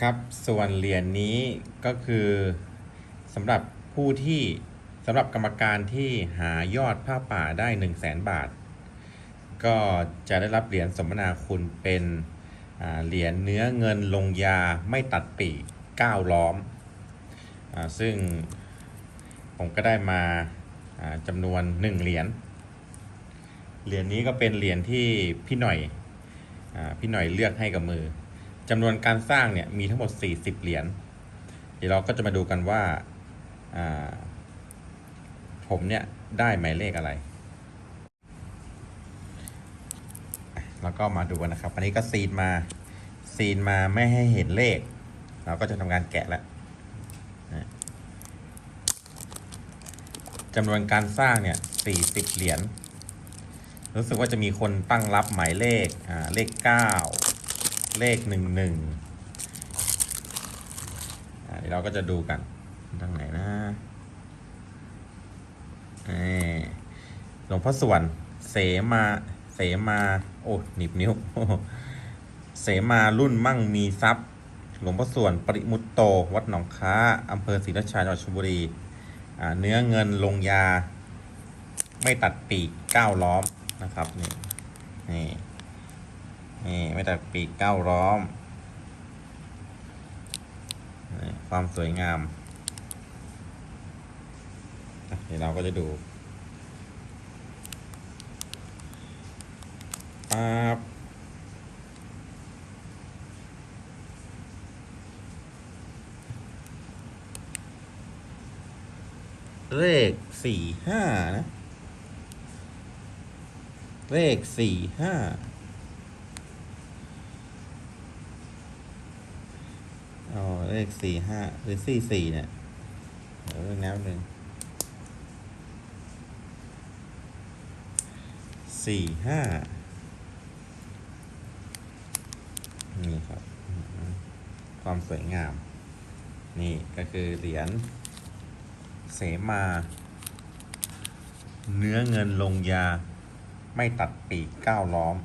ครับส่วนเหรียญนี้ก็คือสำหรับผู้ที่สำหรับกรรมการที่หายอดผ้าป่าได้ 1 0 0 0 0แสนบาท ก็จะได้รับเหรียญสมนาคุณเป็นเหรียญเนื้อเงินลงยาไม่ตัดปีกก้าล้อมอซึ่งผมก็ได้มาจำนวน 1 เหรียญ เหรียญนี้ก็เป็นเหรียญที่พี่หน่อยอพี่หน่อยเลือกให้กับมือ จำนวนการสร้างเนี่ยมีทั้งหมด 40 เหรียญ เดี๋ยวเราก็จะมาดูกันว่าผมเนี่ยได้หมายเลขอะไร แล้วก็มาดูกันนะครับ อันนี้ก็ซีนมา ซีนมาไม่ให้เห็นเลข เราก็จะทำการแกะแล้วนะจำนวนการสร้างเนี่ย 40 เหรียญ รู้สึกว่าจะมีคนตั้งรับหมายเลข อ่า เลข 9 เลข11อ่าเดี๋ยวเราก็จะดูกันทางไหนนะนี่หลวงพ่อส่วนเสมาเสมาโอ้หนีบนิ้ว เสมารุ่นมั่งมีทรัพย์ หลวงพ่อส่วนปริมุตโต วัดหนองค้าอำเภอศรีราชาจังหวัดชลบุรีเนื้อเงินลงยา ไม่ตัดปีกก้าวล้อมนะครับนี่นี่ นี่ไม่ตัดปีกเก้าวล้อม ความสวยงาม เดี๋ยวเราก็จะดูปั๊บเลขสี่ห้านะ เลขสี่ห้าอ๋อเล ขสี่ห้าหรือสี่สี่เนี่ยเดี๋ยวเรื่องน้ำหนึ่งสี่ห้านี่ครับ ความสวยงาม นี่ก็คือเหรียญเสมา เนื้อเงินลงยาไม่ตัดปีกก้าวล้อม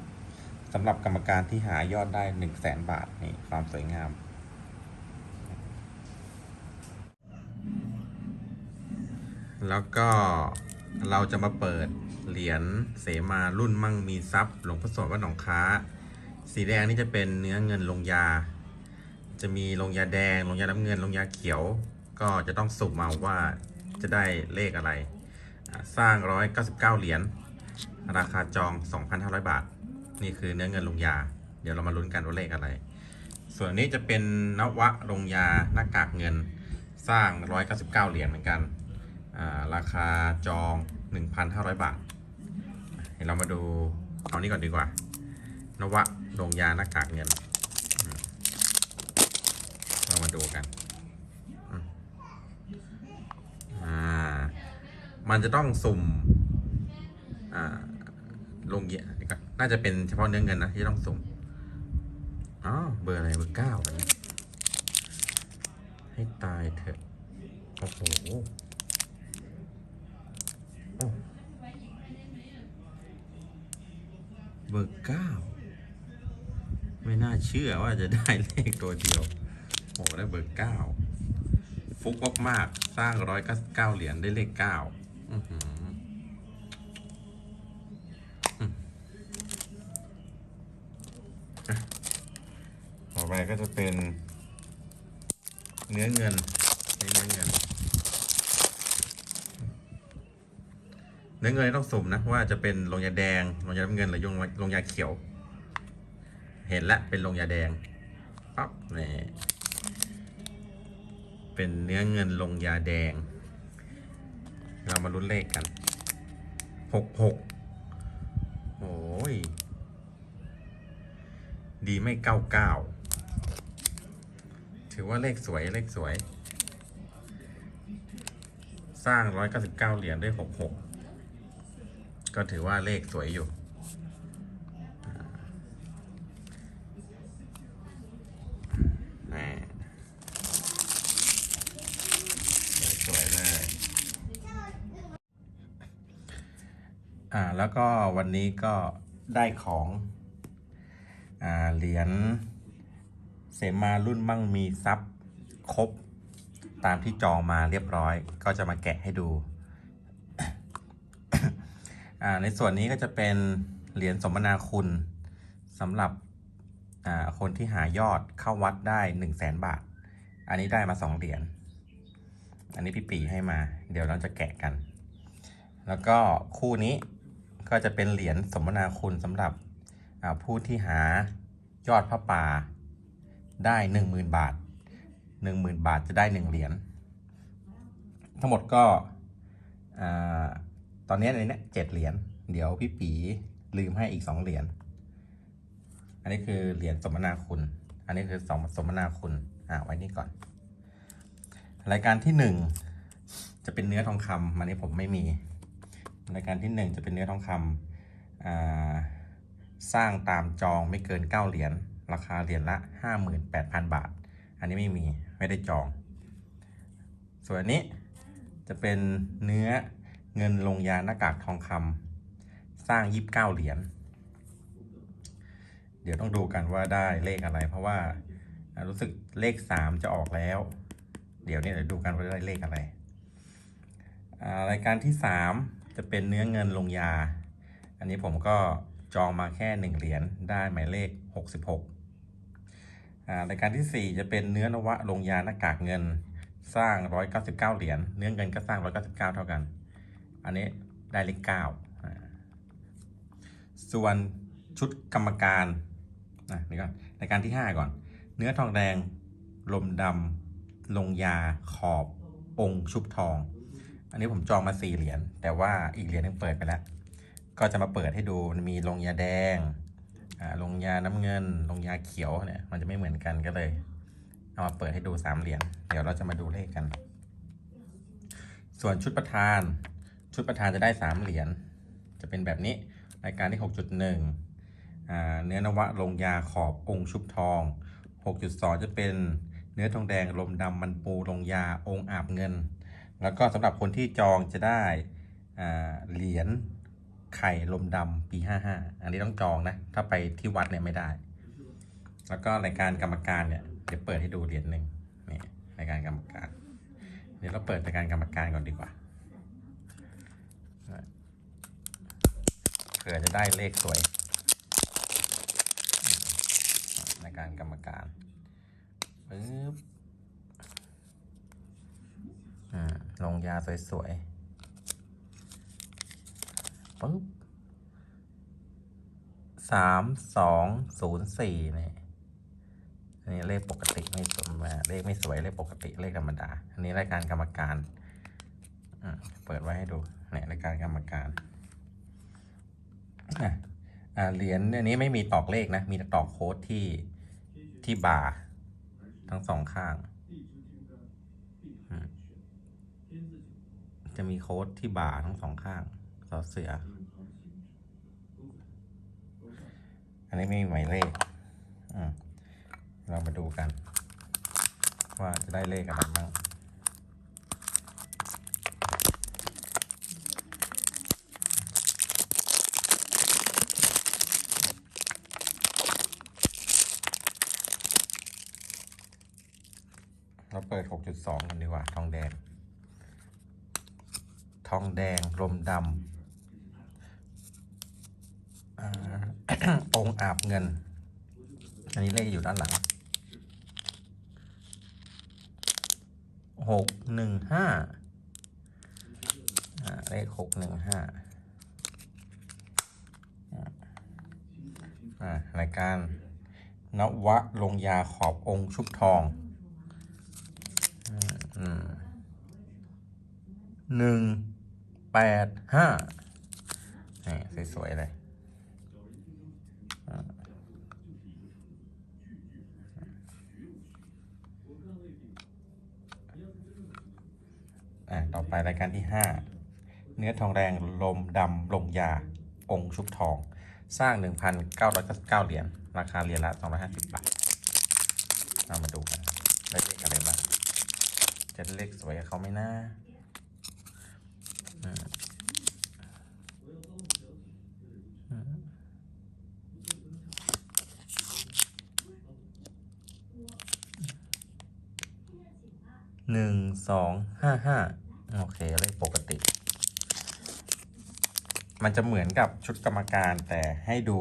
สำหรับกรรมการที่หายอดได้หนึ่งแสนบาท นี่ ความสวยงาม แล้วก็เราจะมาเปิดเหรียญเสมารุ่นมั่งมีทรัพย์ หลวงพ่อสดวัดหนองค้า สีแดงนี่จะเป็นเนื้อเงินลงยา จะมีลงยาแดงลงยาน้ำเงินลงยาเขียว ก็จะต้องสุ่มเอาว่าจะได้เลขอะไรอ่าสร้าง 199 เหรียญราคาจอง 2,500 บาท นี่คือเนื้อเงินลงยา เดี๋ยวเรามาลุ้นกันว่าเลขอะไร ส่วนนี้จะเป็นนวะลงยาหน้ากากเงินสร้าง 199 เหรียญเหมือนกัน ราคาจอง 1,500 บาทเดี๋ยวเรามาดูเอานี้ก่อนดีกว่า นวะลงยาหน้ากากเงิน เรามาดูกันอ่ามันจะต้องสุ่มอ่าลงเยเดี๋ยวก่อนน่าจะเป็นเฉพาะเนื้อเงินนะที่ต้องสุ่มอ๋อเบอร์อะไรเบอร์เก้าอันนี้ให้ตายเถอะ โอ้โห เบอร์เก้าไม่น่าเชื่อว่าจะได้เลขตัวเดียวโอ้ได้เบอร์เก้าฟุกมากๆสร้างร้อยเก้าเก้าเหรียญได้เลขเก้าต่อไปก็จะเป็น เนื้อเงินนี่เนื้อเงิน เนื้อเงินต้องสุ่มนะว่าจะเป็นลงยาแดงลงยาน้ำเงินหรือลงลงยาเขียว เห็นแล้วเป็นลงยาแดงปั๊บนี่เป็นเนื้อเงินลงยาแดง เรามาลุ้นเลขกันหกหกโอ้ยดีไม่เก้าเก้าถือว่าเลขสวยเลขสวย สร้างร้อยเก้าสิบเก้าเหรียญด้วยหกหก ก็ถือว่าเลขสวยอยู่ สวยเลย อ่า แล้วก็วันนี้ก็ได้ของ อ่า เหรียญเสมารุ่นมั่งมีทรัพย์ครบ ตามที่จองมาเรียบร้อย ก็จะมาแกะให้ดู ในส่วนนี้ก็จะเป็นเหรียญสมนาคุณสำหรับคนที่หายอดเข้าวัดได้1 0 0 0 0แสนบาท อันนี้ได้มา 2 เหรียญ อันนี้พี่ปีให้มา เดี๋ยวเราจะแกะกัน แล้วก็คู่นี้ก็จะเป็นเหรียญสมนาคุณสำหรับผู้ที่หายอดพระป่าได้ 10,000 บาท 10,000 บาทจะได้ 1 เหรียญ ทั้งหมดก็อ่า ตอนนี้ในเนี้ยเจ็ดเหรียญเดี๋ยวพี่ปีลืมให้อีก2เหรียญอันนี้คือเหรียญสมนาคุณ อันนี้คือสมสมนาคุณอ่าไว้นี่ก่อน รายการที่หนึ่งจะเป็นเนื้อทองคำอันนี้ผมไม่มี รายการที่หนึ่งจะเป็นเนื้อทองคำอ่าสร้างตามจองไม่เกิน 9 เหรียญราคาเหรียญละ 58,000 บาท อันนี้ไม่มีไม่ได้จอง ส่วนนี้จะเป็นเนื้อ เงินลงยาหน้ากากทองคำสร้าง29เหรียญ เดี๋ยวต้องดูกันว่าได้เลขอะไร เพราะว่ารู้สึกเลข3จะออกแล้ว เดี๋ยวนี้เดี๋ยวดูกันว่าได้เลขอะไรรายการที่3จะเป็นเนื้อเงินลงยา อันนี้ผมก็จองมาแค่1เหรียญได้หมายเลข66อ่ารายการที่ 4 จะเป็นเนื้อนวะลงยาหน้ากากเงินสร้าง 199 เหรียญ เนื้อเงินก็สร้าง 199 เท่ากัน อันนี้ได้เลข9อ่าส่วนชุดกรรมการนะนี่ก่อนรายการที่ 5 ก่อน เนื้อทองแดง ลมดำลงยาขอบองค์ชุบทอง อันนี้ผมจองมาสี่เหรียญแต่ว่าอีกเหรียญนึงเปิดไปแล้ว ก็จะมาเปิดให้ดูมันมีลงยาแดงลงยาน้ำเงิน ลงยาเขียวเนี่ยมันจะไม่เหมือนกันก็เลย เอามาเปิดให้ดูสามเหรียญเดี๋ยวเราจะมาดูเลขกัน ส่วนชุดประธาน ชุดประธานจะได้สามเหรียญ จะเป็นแบบนี้ รายการที่ 6.1อ่าเนื้อนวะลงยาขอบองค์ชุบทอง 6.2 จะเป็นเนื้อทองแดงลมดำมันปูลงยาองค์อาบเงิน แล้วก็สำหรับคนที่จองจะได้เหรียญไข่ลมดำปี 55 อันนี้ต้องจองนะ ถ้าไปที่วัดเนี่ยไม่ได้ แล้วก็รายการกรรมการเนี่ยเดี๋ยวเปิดให้ดูเหรียญหนึ่งนี่รายการกรรมการ เดี๋ยวเราเปิดรายการกรรมการก่อนดีกว่าเผื่อจะได้เลขสวยรายการกรรมการปึ๊บอ่ลงยาสวยๆปึ๊บสามสองศูนย์สี่เนี่ยอันนี้เลขปกติไม่สมเลขไม่สวยเลขปกติเลขธรรมดา อันนี้รายการกรรมการอะเปิดไว้ให้ดูเนี่ยรายการกรรมการ อะเหรียญอันนี้ไม่มีตอกเลขนะ มีแต่ตอกโค้ดที่ที่บาร์ทั้งสองข้าง จะมีโค้ดที่บาร์ทั้งสองข้างสอเสือ อันนี้ไม่มีหมายเลขเรามาดูกัน ว่าจะได้เลขอะไรบ้าง เราเปิด 6.2 กันดีกว่า ทองแดง ทองแดงลมดำองอาบเงิน อันนี้เลขอยู่ด้านหลัง หกหนึ่งห้าเลขหกหนึ่งห้ารายการนวะลงยาขอบองค์ชุบทองอืม หนึ่งแปดห้านี่สวยๆเลยอะต่อไปรายการที่ 5 เนื้อทองแดงลมดำลงยา องค์ชุบทอง สร้าง 1,999 เหรียญราคาเหรียญละ 250 บาทเรามาดูกันได้เลขอะไรบ้างจะได้เลขสวยกับเขาไหมนะอืมอืม หนึ่งสองห้าห้าโอเคเลขปกติ มันจะเหมือนกับชุดกรรมการแต่ให้ดู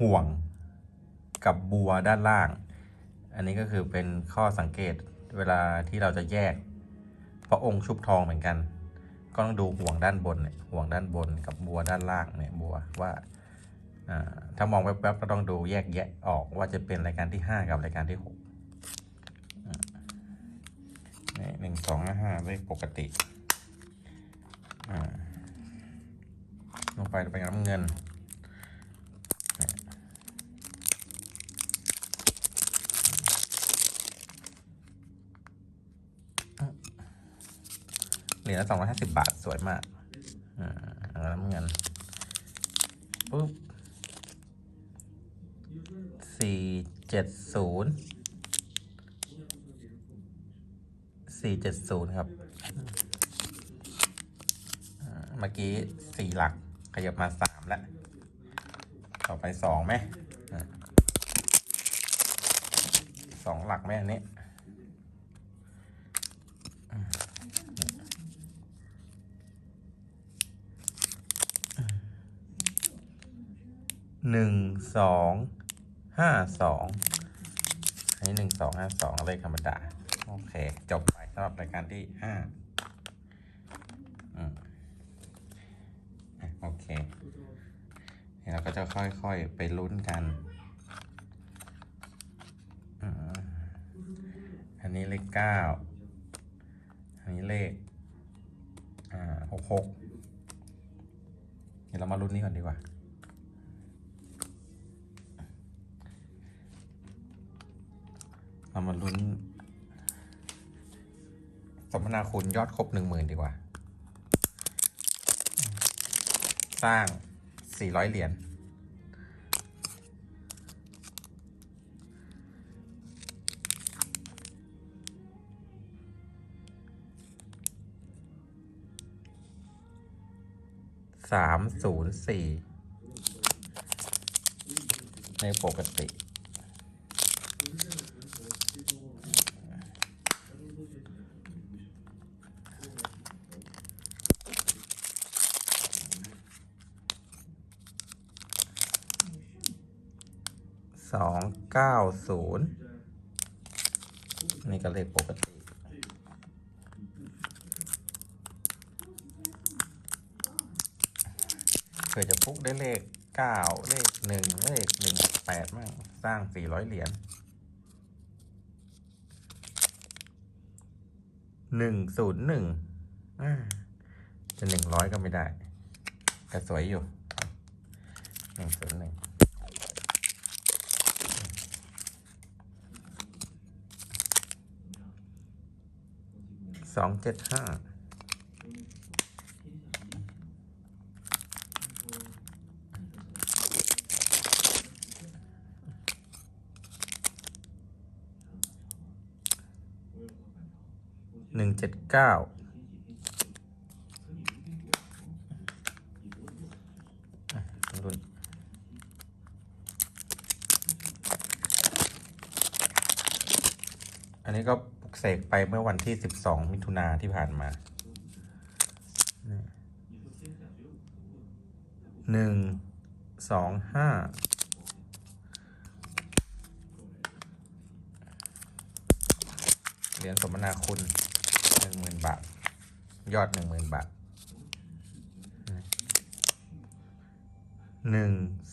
ห่วงกับบัวด้านล่าง อันนี้ก็คือเป็นข้อสังเกตเวลาที่เราจะแยก พราะองค์ชุบทองเหมือนกัน ก็ต้องดูห่วงด้านบนเนี่ยห่วงด้านบนกับบัวด้านล่างเนี่ยบัวว่าอ่าถ้ามองแวบๆก็ต้องดูแยกแยะออกว่าจะเป็นรายการที่ห้ากับรายการที่หกอ่านี่หนึ่งสองห้าห้าเลขปกติอ่าลงไปเป็นน้ำเงิน เหรียญละสองร้อยห้าสิบบาทสวยมากอ่าน้ำเงินปุ๊บสี่เจ็ดศูนย์สี่เจ็ดศูนย์ครับ เมื่อกี้สี่หลักขยับมาสามแล้ว ต่อไปสองไหมสองหลักไหมอันนี้ หนึ่งสองห้าสองอันนี้หนึ่งสองห้าสองเลขธรรมดา โอเค จบไปสำหรับรายการที่ห้าโอเคเดี๋ยวเราก็จะค่อยๆ ไปลุ้นกัน อันนี้เลขเก้า อันนี้เลขอ่าหกหก เดี๋ยวเรามาลุ้นนี้ก่อนดีกว่า เรามาลุ้น สมนาคุณยอดครบหนึ่งหมื่นดีกว่า สร้างสี่ร้อยเหรียญสามศูนย์สี่ในปกติ สองเก้า ศูนย์นี่ก็เลขปกติ เผื่อจะฟุกได้เลขเก้าเลขหนึ่งเลขหนึ่งแปดมั่งสร้างสี่ร้อยเหรียญหนึ่งศูนย์หนึ่งจะหนึ่งร้อยก็ไม่ได้แต่สวยอยู่หนึ่งศูนย์หนึ่ง ส องเจ็ดห้าหนึ่งเจ็ดเก้ารุ่นอันนี้ก็ปลุก เสกไปเมื่อวันที่12มิถุนาที่ผ่านมาหนึ่งสองห้าเหรียญสมนาคุณหนึ่งหมื่นบาท ยอดหนึ่งหมื่นบาทหนึ่ง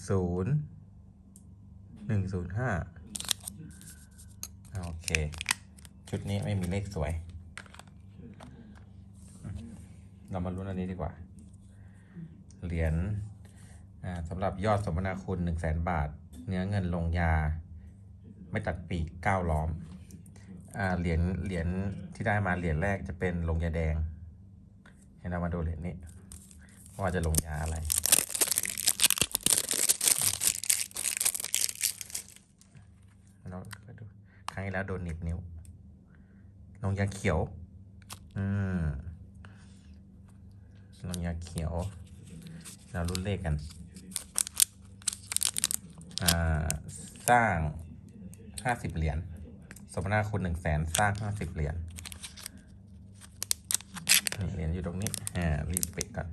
ศูนย์หนึ่งศูนย์ห้าโอเค ชุดนี้ไม่มีเลขสวย เรามาลุ้นอันนี้ดีกว่า เหรียญสำหรับยอดสมนาคุณหนึ่งแสนบาท เนื้อเงินลงยา ไม่ตัดปีกเก้าล้อมเหรียญเหรียญที่ได้มาเหรียญแรกจะเป็นลงยาแดงเห็นเรามาดูเหรียญนี้ ว่าจะลงยาอะไรครั้งที่แล้วโดนหนีบนิ้ว ลงยาเขียว อืมลงยาเขียว เรารุ่นเลขกัน อ่า สร้างห้าสิบเหรียญ สมนาคุณหนึ่งแสนสร้างห้าสิบเหรียญเหรียญอยู่ตรงนี้ อ่า รีบปิดก่อน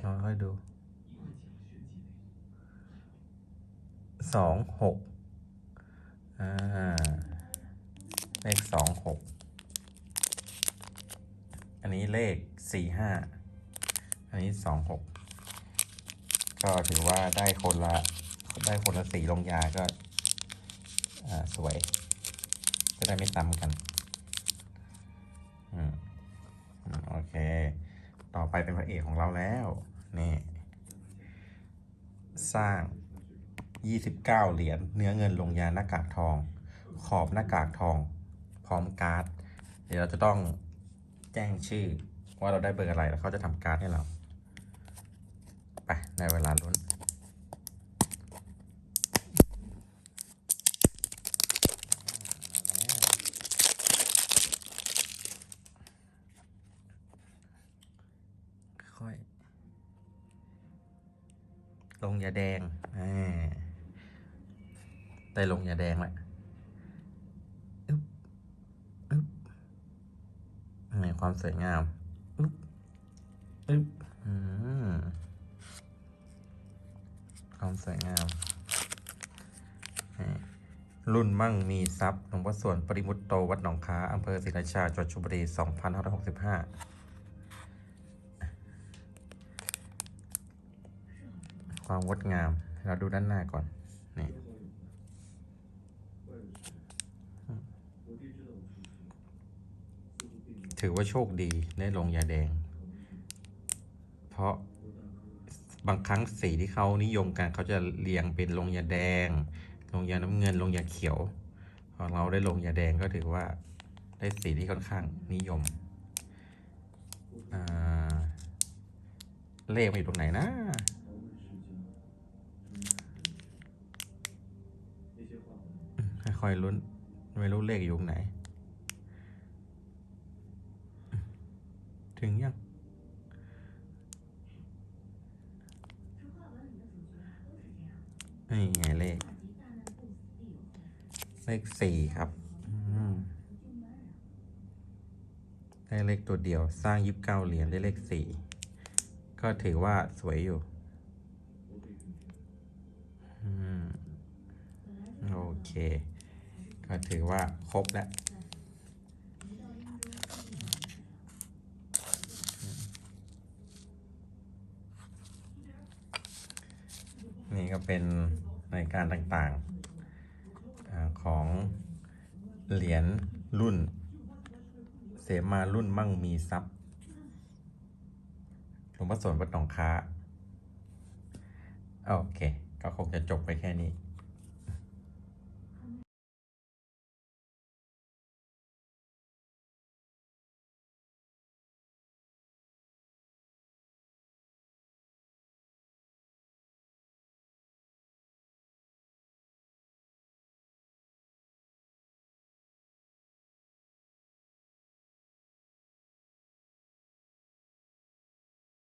เราค่อยดู สองหกอ่า เลขสองหกอันนี้เลขสี่ห้าอันนี้สองหกก็ถือว่าได้คนละได้คนละสีลงยาก็สวย จะได้ไม่ซ้ำกันอืมอืมโอเค ต่อไปเป็นพระเอกของเราแล้ว นี่ สร้าง 29 เหรียญเนื้อเงินลงยาหน้ากากทอง ขอบหน้ากากทอง พร้อมการ์ด เดี๋ยวเราจะต้องแจ้งชื่อว่าเราได้เบอร์อะไรแล้วเขาจะทำการ์ดให้เรา ไปในเวลาลุ้นค่อยลงยาแดง อ่า ได้ลงยาแดงแล้วอึ๊บอึ๊บนี่ ความสวยงามอึ๊บอึ๊บอืมความสวยงามนี่รุ่นมั่งมีทรัพย์หลวงพ่อส่วนปริมุตโต วัดหนองค้าอำเภอศรีราชาจังหวัดชลบุรี2565 ความงดงาม เราดูด้านหน้าก่อน นี่ ถือว่าโชคดีได้ลงยาแดง เพราะบางครั้งสีที่เขานิยมกันเขาจะเรียงเป็นลงยาแดง ลงยาน้ำเงิน ลงยาเขียว พอเราได้ลงยาแดงก็ถือว่าได้สีที่ค่อนข้างนิยม เลขมันอยู่ตรงไหนนะค่อยๆลุ้น ไม่รู้เลขอยู่ตรงไหน ถึงยัง นี่ไงเลข เลขสี่ครับอืมได้เลขตัวเดียว สร้างยิบเก้าเหรียญได้เลขสี่ก็ถือว่าสวยอยู่อืมโอเค ก็ถือว่าครบแล้ว นี่ก็เป็นในการต่างๆของเหรียญรุ่น เสมารุ่นมั่งมีทรัพย์หลวงพ่อสนวัดหนองค้า โอเค ก็คงจะจบไปแค่นี้